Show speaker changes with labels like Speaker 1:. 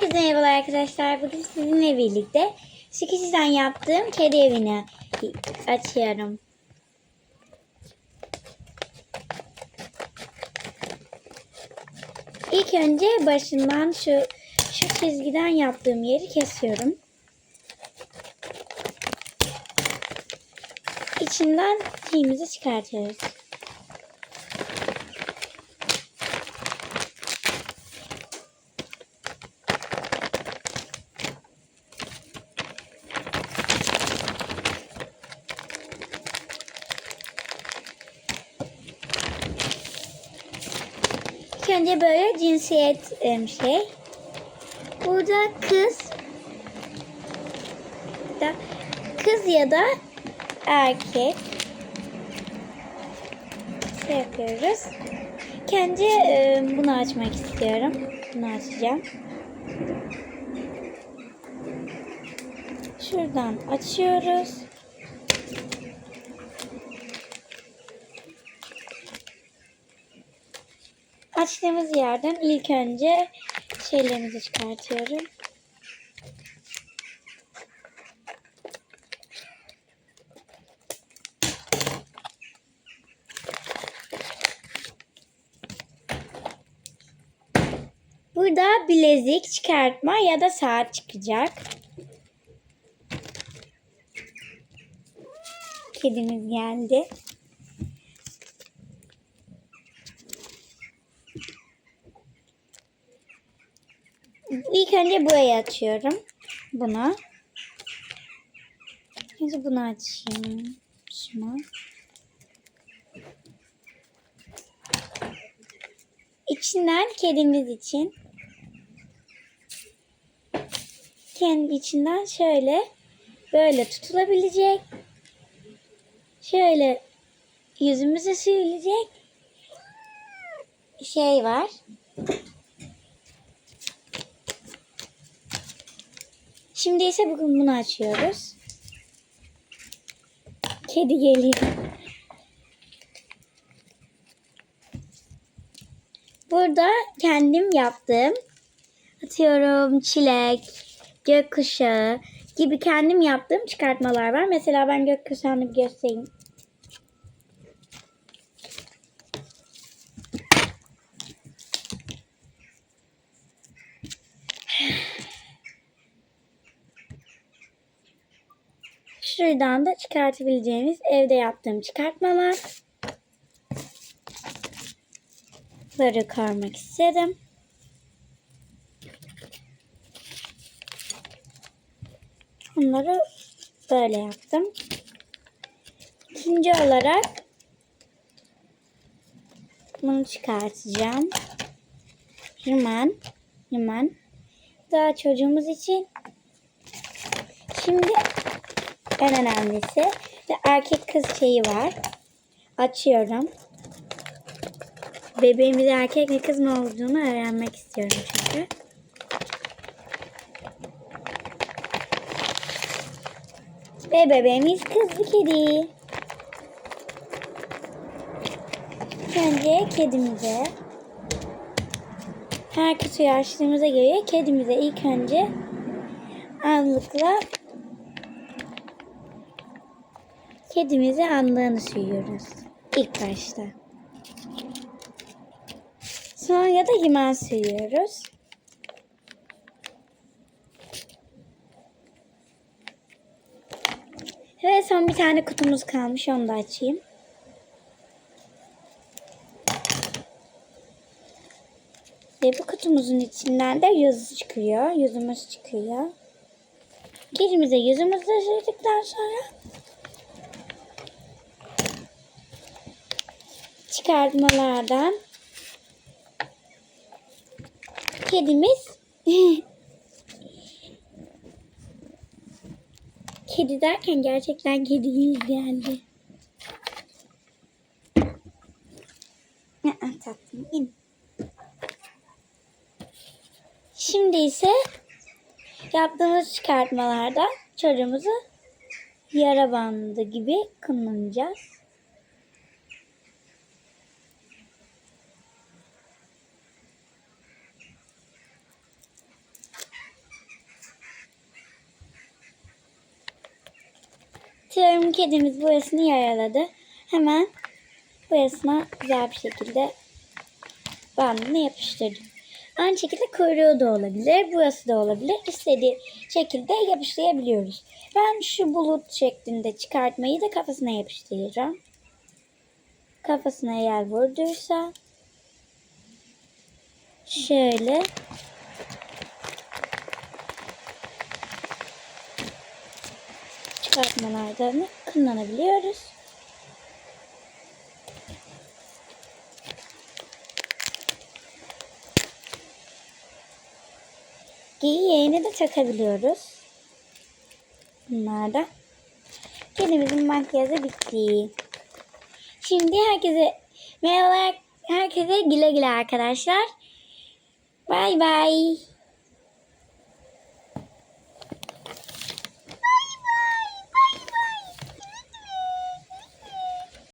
Speaker 1: Herkese merhabalar arkadaşlar. Bugün sizinle birlikte Skitch'den yaptığım kedi evini açıyorum. İlk önce başından şu şu çizgiden yaptığım yeri kesiyorum. İçinden şeyimizi çıkartıyoruz. Önce böyle cinsiyet şey. Burada kız da kız ya da erkek şey yapıyoruz. Kendi bunu açmak istiyorum. Bunu açacağım. Şuradan açıyoruz. Açtığımız yerden ilk önce şeylerimizi çıkartıyorum. Burada bilezik çıkartma ya da saat çıkacak. Kedimiz geldi. İlk önce burayı açıyorum. Bunu. Önce bunu açayım. Şunu. İçinden kedimiz için kendi içinden şöyle böyle tutulabilecek. Şöyle yüzümüze sürülecek şey var. Şimdi ise bugün bunu açıyoruz. Kedi geliyor. Burada kendim yaptığım atıyorum çilek, gökkuşağı gibi kendim yaptığım çıkartmalar var. Mesela ben gökkuşağını göstereyim. Şuradan da çıkartabileceğimiz evde yaptığım çıkartmalar. Böyle karmak istedim. Bunları böyle yaptım. İkinci olarak bunu çıkartacağım. Hemen, hemen. Daha çocuğumuz için. Şimdi en önemlisi de erkek kız şeyi var. Açıyorum. Bebeğimiz erkek mi kız mı olduğunu öğrenmek istiyorum çünkü. Ve bebeğimiz kızlı kedi. Önce kedimize her kutuyu açtığımıza göre kedimize ilk önce anlıkla kedimize anlığını sürüyoruz. İlk başta. Sonra da liman sürüyoruz. Ve son bir tane kutumuz kalmış. Onu da açayım. Ve bu kutumuzun içinden de yüz çıkıyor. Yüzümüz çıkıyor. Kedimize yüzümüzü sürdükten sonra çıkartmalardan kedimiz kedi derken gerçekten kedi geldi. Tatlım in. Şimdi ise yaptığımız çıkartmalarda çocuğumuzu yara bandı gibi kullanacağız. Tığım kedimiz boyasını yaraladı. Hemen boyasına güzel bir şekilde bandını yapıştırdım. Aynı şekilde kuyruğu da olabilir, burası da olabilir. İstediği şekilde yapıştırabiliyoruz. Ben şu bulut şeklinde çıkartmayı da kafasına yapıştıracağım. Kafasına yer vurduysa şöyle çıkartmalardan kullanabiliyoruz. Giyeğini de takabiliyoruz. Bunlardan. Kedimizin makyajı bitti. Şimdi herkese merhaba herkese güle güle arkadaşlar. Bay bay.